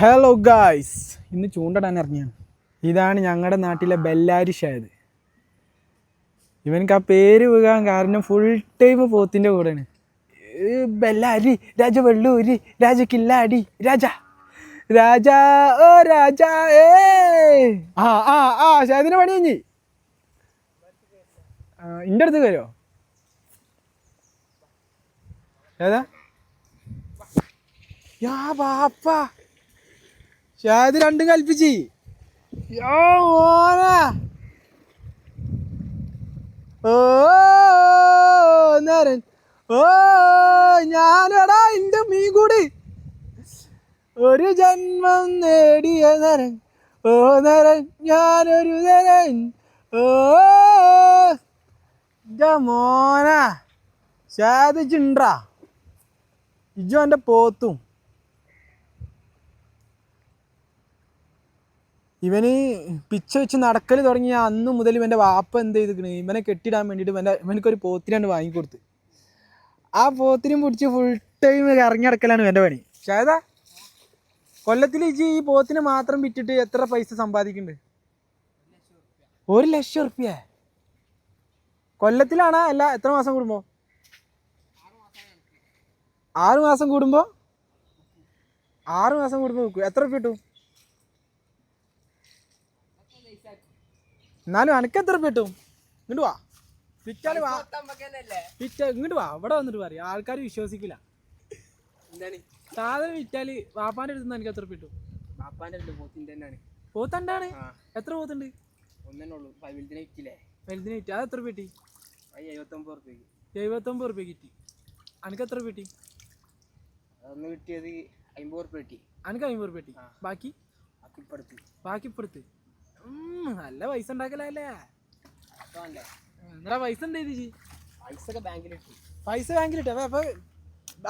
Hello guys ഇന്ന് ചൂണ്ടടാൻ ഇറങ്ങിയാണ്. ഇതാണ് ഞങ്ങളുടെ നാട്ടിലെ ബെല്ലാരി ഷായത്. ഇവനക്ക് ആ പേര് വീകാൻ കാരണം ഫുൾ ടൈം പോത്തിന്റെ കൂടെയാണ്. ബെല്ലാരി രാജ വെള്ളൂരി രാജ കില്ലാടി രാജ. രാജ ഓ രാജ ഏ. ആ ആ ആ ഷാദിന് പണി കഴിഞ്ഞി. ഇന്റെ അടുത്ത് വരുമോ ഏതാ? യാ ബാപ്പ. ഷാദ് രണ്ടും കൽപ്പിച്ച്. യോ ഓ ഞാനടാ എന്റെ മീൻ കൂടി ഒരു ജന്മം നേടിയ നരൻ. ഓ നരൻ ഞാനൊരു നരൻ. ഓ മോനാ. ഷാദ് ചിണ്ടാ ഇജു എന്റെ പോത്തും. ഇവന് പിച്ച വെച്ച് നടക്കൽ തുടങ്ങിയ അന്ന് മുതൽ ഇവന്റെ വാപ്പ എന്ത് ചെയ്തിരിക്കണേ? ഇവനെ കെട്ടിടാൻ വേണ്ടിയിട്ട് ഇവന്റെ ഇവനക്കൊരു പോത്തിനാണ് വാങ്ങിക്കൊടുത്ത്. ആ പോത്തിനും പിടിച്ച് ഫുൾ ടൈം ഇറങ്ങി നടക്കലാണ് ഇവന്റെ പണി. ഷായതാ കൊല്ലത്തിൽ ഇജി ഈ പോത്തിന് മാത്രം വിറ്റിട്ട് എത്ര പൈസ സമ്പാദിക്കുന്നുണ്ട് ഒരു ലക്ഷം ഉറുപ്പ്യ. കൊല്ലത്തിലാണോ? അല്ല എത്ര മാസം കൂടുമ്പോ? ആറ് മാസം കൂടുമ്പോ? ആറ് മാസം കൂടുമ്പോ വിൽക്കും. എത്ര കിട്ടും? എന്നാലും അനക്ക് എത്ര കിട്ടും ഇങ്ങോട്ട് വാ. വിറ്റാൽ വാ. വിറ്റ ഇങ്ങോട്ട് വാ. ഇവിടെ വന്നിട്ട് പറയും. ആൾക്കാർ വിശ്വസിക്കില്ല. സാധനം വിറ്റാൽ വാപ്പാന്റെ അടുത്ത് എനിക്ക് എത്ര കിട്ടും വാപ്പാന്റെ അടുത്ത് പോത്തിന്റെ തന്നെയാണ് പോത്തണ്ടാണ് എത്ര പോത്തുണ്ട്? ഒന്നേ ഉള്ളൂ. വലുതിനെ വിറ്റില്ലേ വലുതിന് കിട്ടി. അത് എത്ര ഉറുപ്പ്യ കിട്ടി അത് എഴുപത്തൊമ്പത് റുപ്യക്ക് എഴുപത്തൊമ്പത് ഉറുപ്പ്യ കിട്ടി. അനക്ക് എത്ര ഉറുപ്പ്യ കിട്ടി അതൊന്ന് കിട്ടിയത് അമ്പത് റുപ്യ കിട്ടി. അനക്ക് അമ്പത് ഉറുപ്പ്യ കിട്ടി. ആ. ബാക്കി? ബാക്കി നല്ല പൈസ ഉണ്ടാക്കലല്ലേ? എന്താ പൈസ എന്താ ചേച്ചി പൈസ ഒക്കെ ബാങ്കിലിട്ടു. പൈസ ബാങ്കിലിട്ടു? അപ്പൊ അപ്പൊ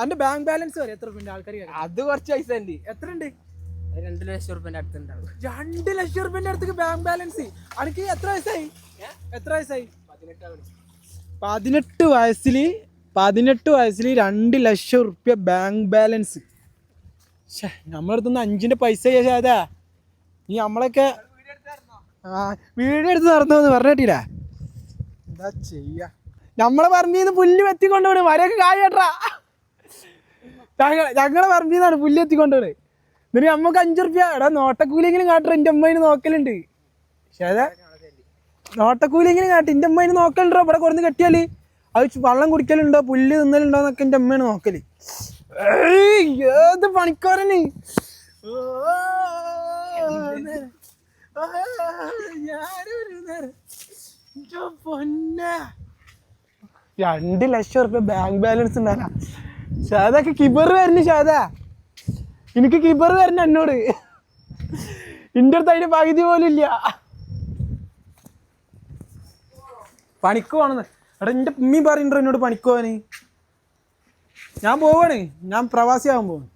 എന്റെ ബാങ്ക് ബാലൻസ് വരെ എത്ര റുപ്യ ആൾക്കാർ അത് കുറച്ച് പൈസ ഉണ്ട്. എത്ര ഉണ്ട് രണ്ട് ലക്ഷം റുപ്യന്റെ അടുത്തുണ്ടാവും. രണ്ട് ലക്ഷം റുപ്യന്റെ അടുത്ത് ബാങ്ക് ബാലൻസ് അനക്ക് എത്ര വയസ്സായി? എത്ര വയസ്സായി? പതിനെട്ട് വയസ്സിൽ പതിനെട്ട് വയസ്സിൽ രണ്ട് ലക്ഷം റുപ്യ ബാങ്ക് ബാലൻസ് നമ്മളടുത്തുനിന്ന് അഞ്ചിന്റെ പൈസ ചേച്ചാ നീ നമ്മളൊക്കെ ആ വീഡിയോ എടുത്ത് നടന്നോന്ന് പറഞ്ഞിട്ടില്ല എന്താ ചെയ്യാ? നമ്മളെ പറഞ്ഞിന്ന് പുല്ല് വെത്തിക്കൊണ്ടുവിട് വരെയൊക്കെ കായട്ടാ ഞങ്ങളെ പറഞ്ഞിന്നാണ് പുല്ല് എത്തിക്കൊണ്ടുവിട് എന്നിട്ട് നമുക്ക് അഞ്ചു റുപ്യ എടാ നോട്ടക്കൂലിയെങ്കിലും കാട്ടും എന്റെ അമ്മയിന് നോക്കലുണ്ട്. ശേതാ നോട്ടക്കൂലിയെങ്കിലും കാട്ടും. എന്റെ അമ്മയിന് നോക്കലുണ്ടോ? ഇവിടെ കൊടുന്ന് കെട്ടിയാൽ. അത് വെള്ളം കുടിക്കലുണ്ടോ? പുല്ല് തിന്നലുണ്ടോ എന്നൊക്കെ എന്റെ അമ്മയാണ് നോക്കൽ ഏത് പണിക്കാരന്? രണ്ട് ലക്ഷം ഉറുപ്പ്യ ബാങ്ക് ബാലൻസ് ഉണ്ടാകാ ശാദക്ക് കിബർ വരണു ഷാദ. എനിക്ക് കിബർ വരണ എന്നോട്. ഇന്റെ അടുത്ത് അതിന്റെ പകുതി പോലും ഇല്ല. പണിക്ക് പോണെന്ന്. എടാ എന്റെ ഉമ്മി പറയുന്നുണ്ടോ എന്നോട് പണിക്ക് പോവാന് ഞാൻ പോവാണ്. ഞാൻ പ്രവാസിയാകാൻ പോകും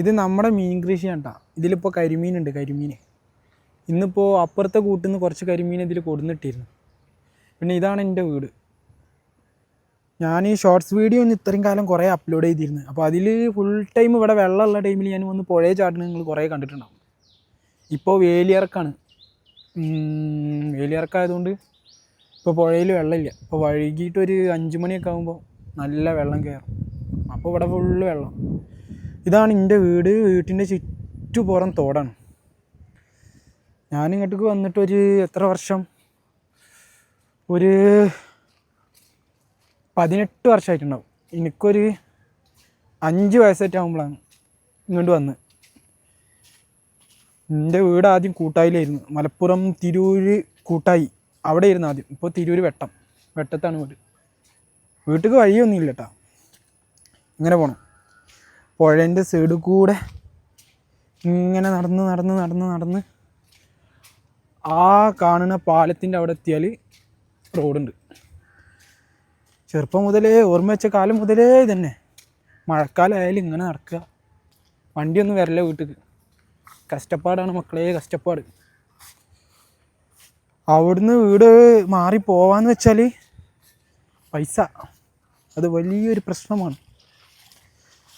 ഇത് നമ്മുടെ മീൻ കൃഷിയാണ് കേട്ടോ ഇതിലിപ്പോൾ കരിമീനുണ്ട് കരിമീൻ ഇന്നിപ്പോൾ അപ്പുറത്തെ കൂട്ടിൽ നിന്ന് കുറച്ച് കരിമീൻ ഇതിൽ കൊടുന്നിട്ടിരുന്നു. പിന്നെ ഇതാണ് എന്റെ വീട്. ഞാൻ ഈ ഷോർട്സ് വീഡിയോ ഒന്ന് ഇത്രയും കാലം കുറേ അപ്ലോഡ് ചെയ്തിരുന്നു. അപ്പോൾ അതിൽ ഫുൾ ടൈം ഇവിടെ വെള്ളമുള്ള ടൈമിൽ ഞാൻ വന്ന് പുഴയെ ചാടുന്ന നിങ്ങൾ കുറേ കണ്ടിട്ടുണ്ടാവും. ഇപ്പോൾ വേലിയിറക്കാണ്. വേലിയിറക്കായതുകൊണ്ട് ഇപ്പോൾ പുഴയിൽ വെള്ളമില്ല. ഇപ്പോൾ വൈകിട്ടൊരു അഞ്ച് മണിയൊക്കെ ആകുമ്പോൾ നല്ല വെള്ളം കയറും. അപ്പോൾ ഇവിടെ ഫുള്ള് വെള്ളം. ഇതാണ് എന്റെ വീട്. വീട്ടിന്റെ ചുറ്റുപുറം തോടാണ്. ഞാൻ ഇങ്ങോട്ടേക്ക് വന്നിട്ടൊരു എത്ര വർഷം? ഒരു പതിനെട്ട് വർഷമായിട്ടുണ്ടാവും എനിക്കൊരു അഞ്ച് വയസ്സായിട്ടാകുമ്പോഴാണ് ഇങ്ങോട്ട് വന്ന്. എന്റെ വീട് ആദ്യം കൂട്ടായിലായിരുന്നു. മലപ്പുറം തിരൂര് കൂട്ടായി. അവിടെ ആയിരുന്നു ആദ്യം. ഇപ്പോൾ തിരൂര് വെട്ടം. വെട്ടത്താണ് വീട്. വീട്ടിൽ വഴിയൊന്നുമില്ല കേട്ടോ ഇങ്ങനെ പോകണം പുഴേന്റെ സൈഡിൽ കൂടെ ഇങ്ങനെ നടന്ന് നടന്ന് നടന്ന് നടന്ന് ആ കാണുന്ന പാലത്തിന്റെ അവിടെ എത്തിയാൽ റോഡുണ്ട്. ചെറുപ്പം മുതലേ ഓർമ്മ വെച്ച കാലം മുതലേ തന്നെ മഴക്കാലമായാലും ഇങ്ങനെ നടക്കുക. വണ്ടിയൊന്നും വരില്ല വീട്ടിൽ കഷ്ടപ്പാടാണ് മക്കളെ കഷ്ടപ്പാട്. അവിടുന്ന് വീട് മാറി പോവാന്ന് വെച്ചാൽ പൈസ. അത് വലിയൊരു പ്രശ്നമാണ്.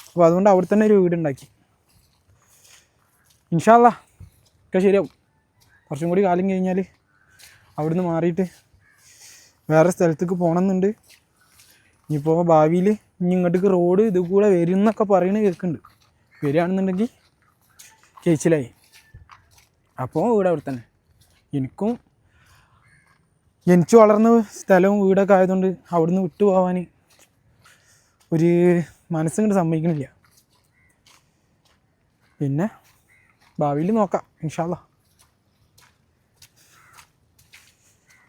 അപ്പോൾ അതുകൊണ്ട് അവിടെ തന്നെ ഒരു വീടുണ്ടാക്കി. ഇൻഷാല്ല ഒക്കെ ശരിയാവും. കുറച്ചും കൂടി കാലം കഴിഞ്ഞാൽ അവിടുന്ന് മാറിയിട്ട് വേറെ സ്ഥലത്തേക്ക് പോകണമെന്നുണ്ട്. ഇനിയിപ്പോൾ ഭാവിയിൽ ഇനി ഇങ്ങോട്ടേക്ക് റോഡ് ഇത് കൂടെ വരും എന്നൊക്കെ പറയണ കേൾക്കുന്നുണ്ട്. വരികയാണെന്നുണ്ടെങ്കിൽ കേച്ചിലായി അപ്പോൾ വീട് അവിടെ തന്നെ. എനിക്കും ജനിച്ചു വളർന്ന സ്ഥലവും വീടൊക്കെ ആയതുകൊണ്ട് അവിടുന്ന് വിട്ടുപോകാൻ ഒരു മനസ്സിങ്ങോട്ട് സമ്മതിക്കണില്ല. പിന്നെ ഭാവിയിൽ നോക്കാം. ഇൻഷാല്ല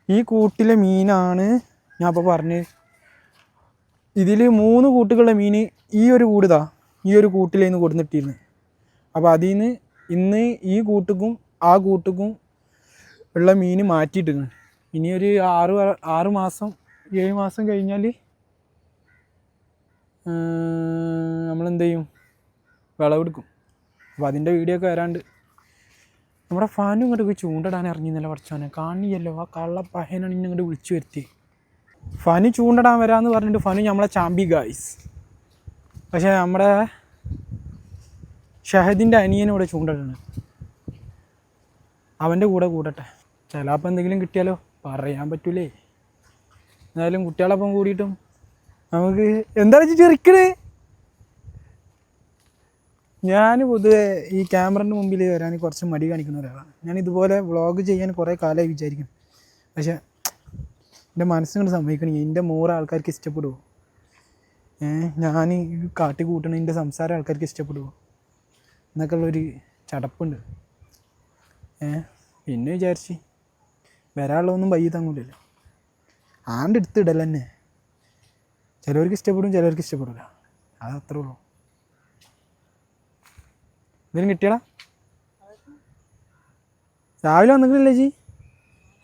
ഈ കൂട്ടിലെ മീനാണ് ഞാൻ അപ്പോൾ പറഞ്ഞ്. ഇതിൽ മൂന്ന് കൂട്ടുകളുടെ മീൻ ഈ ഒരു കൂടുതാ ഈ ഒരു കൂട്ടിലേന്ന് കൊടുന്നിട്ടിരുന്നു അപ്പോൾ അതിൽ നിന്ന് ഇന്ന് ഈ കൂട്ടുക്കും ആ കൂട്ടുക്കും ഉള്ള മീൻ മാറ്റിയിട്ടുണ്ട് ഇനി ഒരു ആറ് ആറ് മാസം ഏഴ് മാസം കഴിഞ്ഞാൽ നമ്മളെന്ത് ചെയ്യും വിളവെടുക്കും. അപ്പോൾ അതിന്റെ വീഡിയോ ഒക്കെ വരാണ്ട് നമ്മുടെ ഫാനും ഇങ്ങോട്ട് പോയി ചൂണ്ടിടാൻ ഇറങ്ങിയെന്നല്ല പഠിച്ചോനെ കാണിയല്ലോ ആ കള്ള പഹനാണ് ഇങ്ങോട്ട് വിളിച്ചു വരുത്തി. ഫാന് ചൂണ്ടിടാൻ വരാമെന്ന് പറഞ്ഞിട്ട് ഫനു നമ്മളെ ചാമ്പി ഗായ്സ് പക്ഷേ നമ്മുടെ ഷഹദിന്റെ അനിയനോട് ചൂണ്ടിടണം. അവന്റെ കൂടെ കൂടട്ടെ. ചിലപ്പോൾ എന്തെങ്കിലും കിട്ടിയാലോ? പറയാൻ പറ്റൂലേ. എന്തായാലും കുട്ടികളൊപ്പം കൂടിയിട്ടും നമുക്ക് എന്താ വെച്ചിട്ട് ചെറിക്കണേ ഞാൻ പൊതുവെ ഈ ക്യാമറന്റെ മുമ്പിൽ വരാൻ കുറച്ച് മടി കാണിക്കുന്ന ഒരാളാണ്. ഞാൻ ഇതുപോലെ വ്ളോഗ് ചെയ്യാൻ കുറേ കാലമായി വിചാരിക്കും പക്ഷേ എന്റെ മനസ്സിനോട് സംഭവിക്കണം എന്റെ മൂറ് ആൾക്കാർക്ക് ഇഷ്ടപ്പെടുമോ ഞാൻ കാട്ടി കൂട്ടണ എന്റെ സംസാരം ആൾക്കാർക്ക് ഇഷ്ടപ്പെടുമോ എന്നൊക്കെ ഉള്ളൊരു ചടപ്പുണ്ട്. ഏഹ് പിന്നെ വിചാരിച്ച് വരാനുള്ളതൊന്നും വയ്യ തങ്ങൂലല്ലോ. ആണ്ട് എടുത്തിടൽ തന്നെ ചിലവർക്ക് ഇഷ്ടപ്പെടും ചിലവർക്ക് ഇഷ്ടപ്പെടില്ല അത് അത്രേ ഉള്ളൂ. എന്തെങ്കിലും കിട്ടിയടാ? രാവിലെ വന്നിട്ടില്ലേ ജി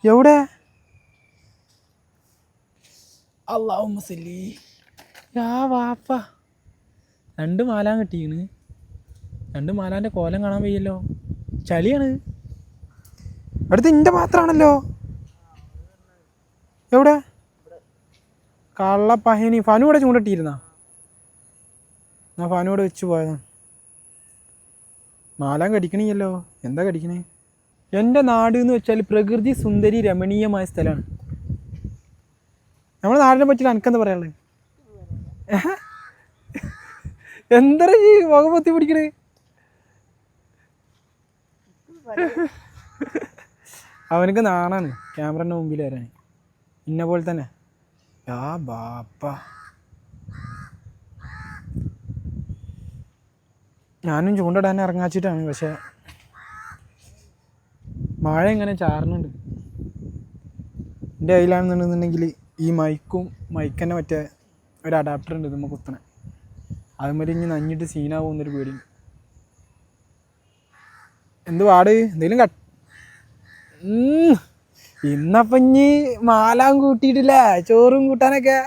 എവിടെ? വാപ്പ. രണ്ട് മാലാൻ കിട്ടിയിണ് രണ്ട് മാലാന്റെ കോലം കാണാൻ വയ്യല്ലോ. ചളിയാണ്. അടുത്ത് ഇന്റെ മാത്രമാണല്ലോ എവിടെ? കള്ളപ്പഹനി. ഫനു ഇവിടെ ചൂണ്ടിട്ടിരുന്നാ? ഞാൻ ഫനു ഇവിടെ വെച്ച് പോയതാണ്. മാലാൻ കടിക്കണില്ലല്ലോ എന്താ കടിക്കണേ? എന്റെ നാട് എന്ന് വെച്ചാൽ പ്രകൃതി സുന്ദരി രമണീയമായ സ്ഥലമാണ്. നമ്മുടെ നാടിനെ പറ്റിയിട്ട് എനിക്കെന്താ പറയാനുള്ളത് എന്താ ഈ മുഖപൊത്തി പിടിക്കണേ? അവനക്ക് നാണാണ്. ക്യാമറന്റെ മുമ്പിൽ വരാൻ ഇന്ന പോലെ തന്നെ. ആ ബാപ്പ. ഞാനും ചൂണ്ടിടാൻ ഇറങ്ങാച്ചിട്ടാണ് പക്ഷേ മഴ ഇങ്ങനെ ചാറുന്നുണ്ട്. എന്റെ കയ്യിലാണെന്നുണ്ടെന്നുണ്ടെങ്കിൽ ഈ മൈക്കും മൈക്കന്നെ മറ്റേ ഒരു അഡാപ്റ്റർ ഉണ്ട് നമ്മൾ കുത്തണേ. അതുമാതിരി ഇനി നഞ്ഞിട്ട് സീനാവുന്നൊരു പേടി. എന്ത് പാട്? എന്തെങ്കിലും കട്ട്. ഇന്നപ്പം ഇനി മാലാം കൂട്ടിയിട്ടില്ല? ചോറും കൂട്ടാനൊക്കെ.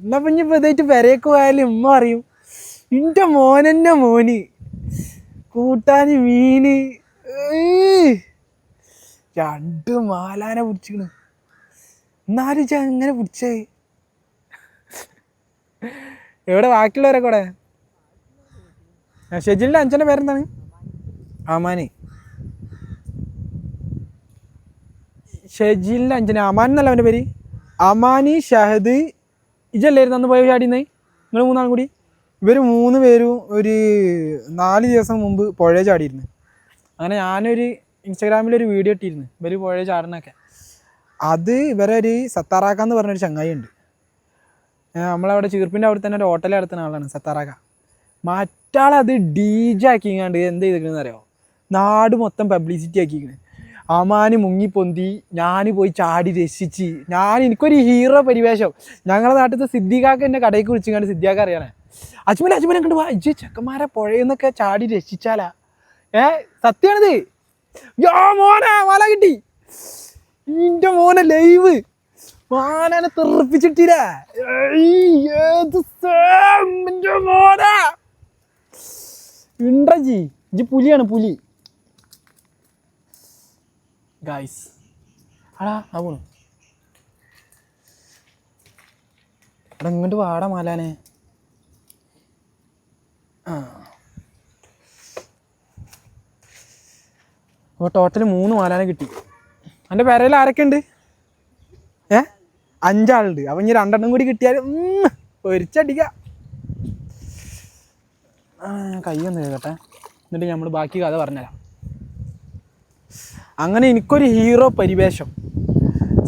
ഉം. പിന്നെ ഇപ്പം ഇതായിട്ട് പെരയൊക്കെ പോയാലും ഉമ്മ അറിയും എന്റെ മോനെന്നെ മോന്. കൂട്ടാൻ മീന്. രണ്ട് മാലാനെ പിടിച്ചിക്കണ്. എന്നാലും ചാ അങ്ങനെ പിടിച്ചായി എവിടെ ബാക്കിയുള്ളവരൊക്കെ കൂടെ ഷെജിലിന്റെ അഞ്ചന്റെ പേരെന്താണ്? ആമാനെ. ഷെജിലിന്റെ അഞ്ചന് അമാൻ എന്നല്ല അവന്റെ പേര്? അമാനി ഷഹദ് ഇജല്ലായിരുന്നു അന്ന് പോയ ചാടിയുന്നേ നിങ്ങൾ മൂന്നാളും കൂടി? ഇവർ മൂന്ന് പേരും ഒരു നാല് ദിവസം മുമ്പ് പുഴ ചാടിയിരുന്നു. അങ്ങനെ ഞാനൊരു ഇൻസ്റ്റാഗ്രാമിലൊരു വീഡിയോ ഇട്ടിരുന്നു. ഇവർ പുഴ ചാടുന്നൊക്കെ അത് ഇവരെ ഒരു സത്താറാക്ക എന്ന് പറഞ്ഞൊരു ചങ്ങായി ഉണ്ട്. നമ്മളവിടെ ചീർപ്പിന്റെ അവിടെ തന്നെ ഒരു ഹോട്ടലിൽ നടത്തുന്ന ആളാണ് സത്താറാക്ക. മറ്റാളത് ഡീജാക്കിങ്ങാണ്ട് എന്ത് ചെയ്തിരിക്കണെന്ന് അറിയാമോ നാട് മൊത്തം പബ്ലിസിറ്റി ആക്കിയിരിക്കണ്. അമാന് മുങ്ങിപ്പൊന്തി ഞാൻ പോയി ചാടി രസിച്ച് ഞാൻ എനിക്കൊരു ഹീറോ പരിവേഷം. ഞങ്ങളുടെ നാട്ടിലത്തെ സിദ്ദിഖാക്ക് എന്നെ കടയ്ക്ക് വിളിച്ചിങ്ങാണ്ട് സിദ്ദിഖാക്ക് അറിയണേ. അജ്മൻ അജ്മൻ കണ്ട് വാ. ഇജ്ജ് ചെക്കന്മാരെ പുഴയെന്നൊക്കെ ചാടി രക്ഷിച്ചാലാ. ഏ സത്യാണിത്? യോ മോനെ മല കിട്ടി. ഇന്റെ മോനെ ലൈവ്. മാനനെ തെറിപ്പിച്ചിട്ടില്ല? ഇണ്ടജി ഇജ്ജ് പുലിയാണ് പുലി. ഗായ്സ് അടാ അവണു എടാ ഇങ്ങോട്ട് വാടാ മാലാനെ. ആ. അപ്പോൾ ടോട്ടൽ മൂന്ന് മാലാനെ കിട്ടി. എന്റെ പെരയിൽ ആരൊക്കെ ഉണ്ട്? ഏ? അഞ്ചാളുണ്ട്. അപ്പം ഇനി രണ്ടെണ്ണം കൂടി കിട്ടിയാൽ ഒരിച്ചടിക്ക കൈ ഒന്ന് കേൾക്കട്ടെ എന്നിട്ട് നമ്മൾ ബാക്കി കഥ പറഞ്ഞുതരാം. അങ്ങനെ എനിക്കൊരു ഹീറോ പരിവേഷം.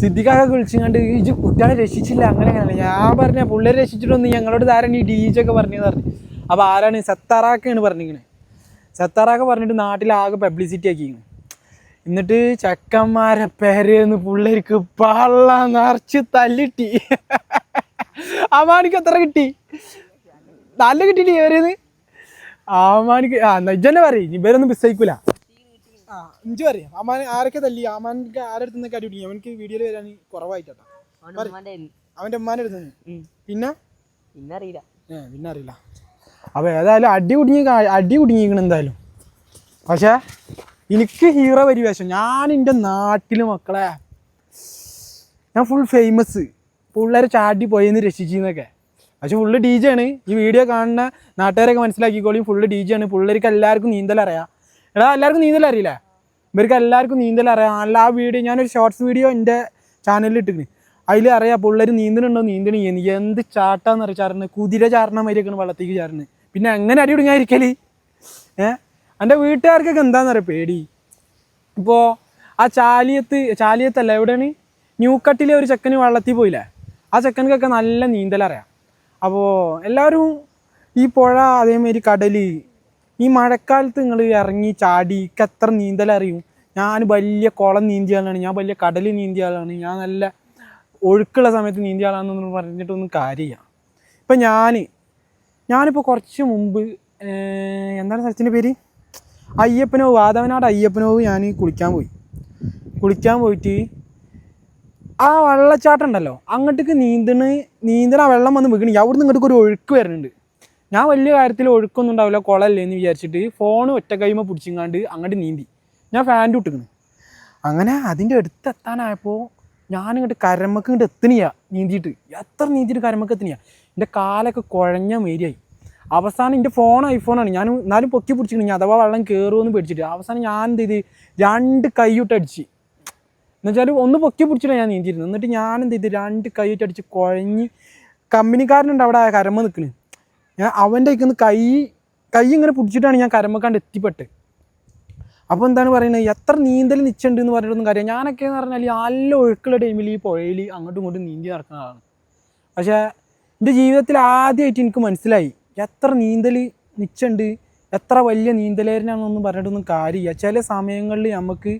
സിദ്ദിഖാക്കെ വിളിച്ചുകൊണ്ട് ഇജ് കുട്ടികളെ രക്ഷിച്ചില്ല അങ്ങനെ അങ്ങനെ. ഞാൻ പറഞ്ഞ പുള്ളിയെ രക്ഷിച്ചിട്ടൊന്നും ഞങ്ങളോട് ധാരണ ഈ ഡീജൊക്കെ പറഞ്ഞു പറഞ്ഞു. അപ്പോൾ ആരാണ്? സത്താറാക്കാണ് പറഞ്ഞിങ്ങനെ സത്താറാക്ക പറഞ്ഞിട്ട് നാട്ടിലാകെ പബ്ലിസിറ്റി ആക്കി എന്നിട്ട് ചക്കന്മാരെ പേരെന്ന് പിള്ളേർക്ക് പള്ള നിറച്ച് തല്ലിട്ടി. അമാണിക്ക് എത്ര കിട്ടി? നല്ല കിട്ടിയിട്ട് ഇവരെന്ന്? ആമാനിക്ക് ആ നജ്ജന്നെ പറയും ഇവരൊന്നും മിസ്സേക്കൂല ആ ഇഞ്ചി പറയാം. അമാൻ ആരൊക്കെ തല്ലി? അമാൻക്ക് ആരുടെ നിന്നൊക്കെ അടി പിടിക്കും? അവനക്ക് വീഡിയോയിൽ വരാൻ കുറവായിട്ടാ അവന്റെ ഉമ്മാന്റെ അടുത്ത് നിന്ന്. പിന്നെ? അറിയില്ല ഏ പിന്നെ അറിയില്ല അപ്പൊ ഏതായാലും അടി കുടുങ്ങി അടി കുടുങ്ങിയിരിക്കണം എന്തായാലും. പക്ഷേ എനിക്ക് ഹീറോ പരിവേഷം. ഞാൻ എന്റെ നാട്ടിൽ മക്കളെ ഞാൻ ഫുൾ ഫേമസ് പിള്ളേരെ ചാടി പോയെന്ന് രക്ഷിച്ചെന്നൊക്കെ പക്ഷെ ഫുള്ള് ഡി ജെ ആണ്. ഈ വീഡിയോ കാണുന്ന നാട്ടുകാരൊക്കെ മനസ്സിലാക്കിക്കോളിയും ഫുള്ള് ഡി ജെ ആണ്. പിള്ളേർക്ക് എല്ലാവർക്കും നീന്തൽ അറിയാം എടാ എല്ലാവർക്കും നീന്തൽ അറിയില്ലേ? ഇവർക്ക് എല്ലാവർക്കും നീന്തൽ അറിയാം. അല്ല ആ വീഡിയോ ഞാനൊരു ഷോർട്സ് വീഡിയോ എന്റെ ചാനലിൽ ഇട്ടിരുന്നു അതിൽ അറിയാം പിള്ളേർ നീന്തലുണ്ടോ നീന്തണി ചെയ്യുന്നു എന്ത് ചാട്ടാന്ന് അറിയാം ചാറിന് കുതിര ചാരണ മാതിരിയൊക്കെയാണ് വെള്ളത്തേക്ക് ചാറിന് പിന്നെ എങ്ങനെ ഞാൻ ഇരിക്കൽ ഏഹ് എന്റെ വീട്ടുകാർക്കൊക്കെ എന്താണെന്നറിയാം പേടി. ഇപ്പോൾ ആ ചാലിയത്ത് ചാലിയത്തല്ല എവിടെയാണ്? ന്യൂക്കട്ടിലെ ഒരു ചെക്കന് വെള്ളത്തിൽ പോയില്ലേ? ആ ചെക്കനക്കൊക്കെ നല്ല നീന്തലറിയാം അപ്പോൾ എല്ലാവരും ഈ പുഴ അതേമാതിരി കടൽ ഈ മഴക്കാലത്ത് നിങ്ങൾ ഇറങ്ങി ചാടി എത്ര നീന്തലറിയും ഞാൻ വലിയ കുളം നീന്തിയ ആളാണ് ഞാൻ വലിയ കടൽ നീന്തിയ ആളാണ് ഞാൻ നല്ല ഒഴുക്കുള്ള സമയത്ത് നീന്തിയ ആളാണെന്നൊന്നും പറഞ്ഞിട്ടൊന്നും കാര്യമില്ല. ഇപ്പം ഞാൻ ഞാനിപ്പോൾ കുറച്ച് മുമ്പ് എന്താണ് സ്ഥലത്തിന്റെ പേര്? അയ്യപ്പനോ വാദവനാട് അയ്യപ്പനോ ഞാൻ കുളിക്കാൻ പോയി. കുളിക്കാൻ പോയിട്ട് ആ വെള്ളച്ചാട്ടം ഉണ്ടല്ലോ അങ്ങോട്ടേക്ക് നീന്തണ് നീന്തണ വെള്ളം വന്ന് വീക്കണി അവിടുന്ന് ഇങ്ങോട്ടേക്ക് ഒരു ഒഴുക്ക് വരുന്നുണ്ട്. ഞാൻ വലിയ കാര്യത്തിൽ ഒഴുക്കൊന്നും ഉണ്ടാവില്ല കുളമല്ലേ എന്ന് വിചാരിച്ചിട്ട് ഫോൺ ഒറ്റ കൈമ പിടിച്ചിങ്ങാണ്ട് അങ്ങോട്ട് നീന്തി. ഞാൻ ഫാന്റെ ഇട്ടിക്കണ് അങ്ങനെ അതിന്റെ അടുത്തെത്താനായപ്പോൾ ഞാനിങ്ങോട്ട് കരമക്ക് ഇങ്ങോട്ട് എത്തണിയ നീന്തിയിട്ട്. എത്ര നീന്തിയിട്ട് കരമക്ക് എത്തണിയ എന്റെ കാലൊക്കെ കുഴഞ്ഞ മേരിയായി അവസാനം എന്റെ ഫോൺ ഐഫോണാണ് ഞാൻ എന്നാലും പൊക്കി പിടിച്ചിട്ട് ഞാൻ അഥവാ വെള്ളം കയറുമെന്ന് പേടിച്ചിട്ട് അവസാനം ഞാൻ എന്ത് ചെയ്ത്? രണ്ട് കൈയിട്ട് അടിച്ച്. എന്നുവെച്ചാൽ ഒന്ന് പൊക്കി പിടിച്ചിട്ടാണ് ഞാൻ നീന്തിയിരുന്നത്. എന്നിട്ട് ഞാൻ എന്ത് ചെയ്ത്? രണ്ട് കൈയിട്ട് അടിച്ച് കുഴഞ്ഞ് കമ്പനിക്കാരനുണ്ട് അവിടെ കരമ നിൽക്കണ്. ഞാൻ അവന്റെ കയ്യിൽ കൈ കൈ ഇങ്ങനെ പിടിച്ചിട്ടാണ് ഞാൻ കരമക്കാണ്ട് എത്തിപ്പെട്ട് അപ്പോൾ എന്താണ് പറയുന്നത് എത്ര നീന്തൽ നിച്ചുണ്ട് എന്ന് പറഞ്ഞിട്ടൊന്നും കാര്യം ഞാനൊക്കെ എന്ന് പറഞ്ഞാൽ നല്ല ഒഴുക്കുള്ള ടൈമിൽ ഈ പുഴയിൽ അങ്ങോട്ടും ഇങ്ങോട്ടും നീന്തി നടക്കുന്നതാണ് പക്ഷേ എന്റെ ജീവിതത്തിൽ ആദ്യമായിട്ട് എനിക്ക് മനസ്സിലായി എത്ര നീന്തൽ നിച്ചുണ്ട് എത്ര വലിയ നീന്തലേരനാണെന്നൊന്നും പറഞ്ഞിട്ടൊന്നും കാര്യമില്ല. ചില സമയങ്ങളിൽ നമുക്ക്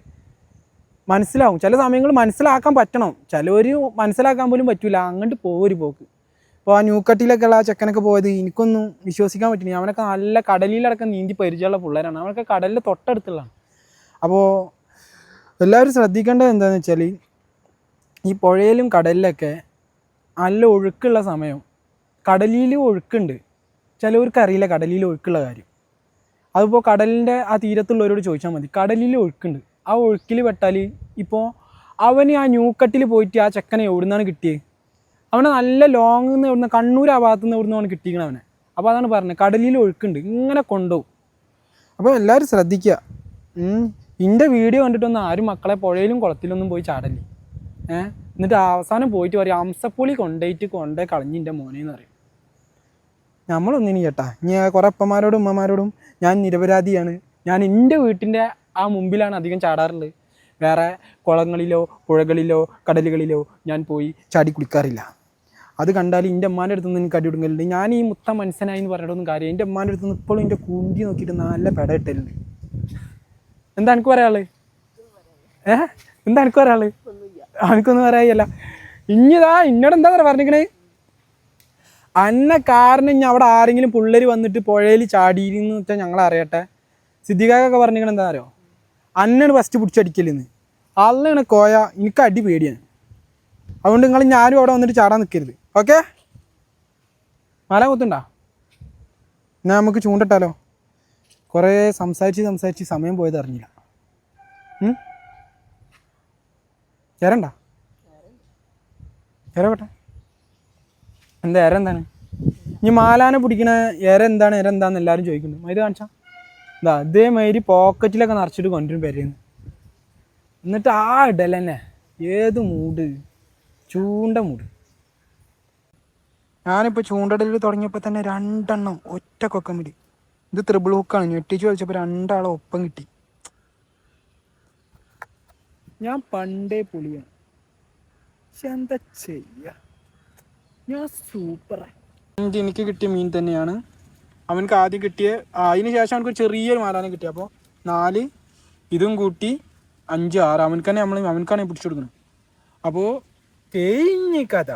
മനസ്സിലാവും. ചില സമയങ്ങൾ മനസ്സിലാക്കാൻ പറ്റണം. ചിലവർ മനസ്സിലാക്കാൻ പോലും പറ്റില്ല അങ്ങോട്ട് പോവൊരു പോക്ക്. ഇപ്പോൾ ആ ന്യൂക്കട്ടിലൊക്കെ ഉള്ള ആ ചെക്കനൊക്കെ പോയത് എനിക്കൊന്നും വിശ്വസിക്കാൻ പറ്റില്ല അവനൊക്കെ നല്ല കടലിലടക്കം നീന്തി പരിചയമുള്ള പിള്ളേരാണ്. അവനൊക്കെ കടലിൽ തൊട്ടടുത്തുള്ളതാണ്. അപ്പോൾ എല്ലാവരും ശ്രദ്ധിക്കേണ്ടത് എന്താണെന്ന് വെച്ചാൽ ഈ പുഴയിലും കടലിലൊക്കെ നല്ല ഒഴുക്കുള്ള സമയം കടലിൽ ഒഴുക്കുണ്ട്. ചിലവർക്കറിയില്ല കടലിൽ ഒഴുക്കുള്ള കാര്യം. അതിപ്പോൾ കടലിന്റെ ആ തീരത്തുള്ളവരോട് ചോദിച്ചാൽ മതി. കടലിൽ ഒഴുക്കുണ്ട്. ആ ഒഴുക്കിൽ പെട്ടാൽ ഇപ്പോൾ അവന് ആ ന്യൂക്കട്ടിൽ പോയിട്ട് ആ ചെക്കനെ എവിടുന്നാണ് കിട്ടിയത് അവനെ നല്ല ലോങ് നിന്ന് ഇവിടുന്ന് കണ്ണൂർ ആ ഭാഗത്തു നിന്ന് ഇവിടുന്ന് അവന് അവനെ. അപ്പോൾ അതാണ് പറഞ്ഞത്. കടലിൽ ഒഴുക്കുണ്ട്. ഇങ്ങനെ കൊണ്ടുപോകും. അപ്പോൾ എല്ലാവരും ശ്രദ്ധിക്കുക. എന്റെ വീഡിയോ കണ്ടിട്ടൊന്നും ആരും മക്കളെ പുഴയിലും കുളത്തിലൊന്നും പോയി ചാടല്ലേ? ഏഹ് എന്നിട്ട് അവസാനം പോയിട്ട് പറയും അംസപ്പുളി കൊണ്ടുപോയിട്ട് കൊണ്ടേ മോനെ എന്ന് പറയും. നമ്മളൊന്നിനി ചേട്ടാ ഇനി കുറേ അപ്പന്മാരോടും ഉമ്മമാരോടും ഞാൻ നിരപരാധിയാണ്. ഞാൻ എന്റെ വീട്ടിന്റെ ആ മുമ്പിലാണ് അധികം ചാടാറുള്ളത്. വേറെ കുളങ്ങളിലോ പുഴകളിലോ കടലുകളിലോ ഞാൻ പോയി ചാടി കുളിക്കാറില്ല. അത് കണ്ടാൽ എന്റെ അമ്മാന്റെ അടുത്ത് നിന്ന് എനിക്ക് അടി കൊടുക്കലുണ്ട് ഞാൻ ഈ മുത്ത മനുഷ്യനായി എന്ന് പറഞ്ഞിട്ടൊന്നും കാര്യം എന്റെ അമ്മാന്റെ അടുത്ത് നിന്ന് ഇപ്പോഴും എന്റെ കുണ്ടി നോക്കിയിട്ട് നല്ല പെട ഇട്ടല്ലേ എന്താ എനിക്ക് പറയാൾ ഏ? എന്താ എനിക്ക് പറയാൾ എനിക്കൊന്നും പറയാല്ല ഇഞ്ഞിതാ ഇന്നോട് എന്താ പറയാ പറഞ്ഞിരിക്കണേ? അന്ന കാരണം ഇനി അവിടെ ആരെങ്കിലും പിള്ളേർ വന്നിട്ട് പുഴയിൽ ചാടിയിരുന്നു വെച്ചാൽ ഞങ്ങൾ അറിയട്ടെ. സിദ്ധികാക്കൊക്കെ പറഞ്ഞിരിക്കണ എന്താ അറിയോ? അന്നാണ് ഫസ്റ്റ് പിടിച്ചടിക്കലെന്ന്. അല്ലാണ് കോയ എനിക്ക് അടി പേടിയാണ്. അതുകൊണ്ട് നിങ്ങൾ ഞാനും അവിടെ വന്നിട്ട് ചാടാൻ നിൽക്കരുത് ഓക്കെ? മല കുത്തുണ്ടോ എന്നാൽ നമുക്ക് ചൂണ്ടിട്ടാലോ? കുറേ സംസാരിച്ച് സംസാരിച്ച് സമയം പോയത് അറിഞ്ഞില്ല. ഇരണ്ട പെട്ടെ. എന്താ ഇര എന്താണ്? ഇനി മാലാനെ പിടിക്കണ ഇര എന്താണ് ഇര എന്താന്ന് എല്ലാവരും ചോദിക്കുന്നു മൈര് കാണിച്ചാ? ഇതാ മൈരി പോക്കറ്റിലൊക്കെ നിറച്ചിട്ട് കൊണ്ടുവരും പെരയുന്നു എന്നിട്ട് ആ ഇടലന്നെ ഏത് മൂട്? ചൂണ്ട മൂട്. ഞാനിപ്പോൾ ചൂണ്ടടലിൽ തുടങ്ങിയപ്പോൾ തന്നെ രണ്ടെണ്ണം ഒറ്റ കൊക്കം പിടി. ഇത് ത്രിബിൾ ഹുക്കാണ് ഞെട്ടിച്ച് വലിച്ചപ്പോൾ രണ്ടാളെ ഒപ്പം കിട്ടി. ഞാൻ പണ്ടേ പുളിയാണ്. എന്താ ചെയ്യ? ഞാൻ സൂപ്പറാണ് എനിക്ക് കിട്ടിയ മീൻ തന്നെയാണ്. അവനക്ക് ആദ്യം കിട്ടിയ അതിന് ശേഷം അവനക്ക് ചെറിയൊരു മാലാനെ കിട്ടി. അപ്പോൾ നാല് ഇതും കൂട്ടി അഞ്ച് ആറ്. അവനക്ക് നമ്മൾ അവനക്കാണ് പിടിച്ചു കൊടുക്കുന്നത്. അപ്പോൾ കഴിഞ്ഞ കഥ.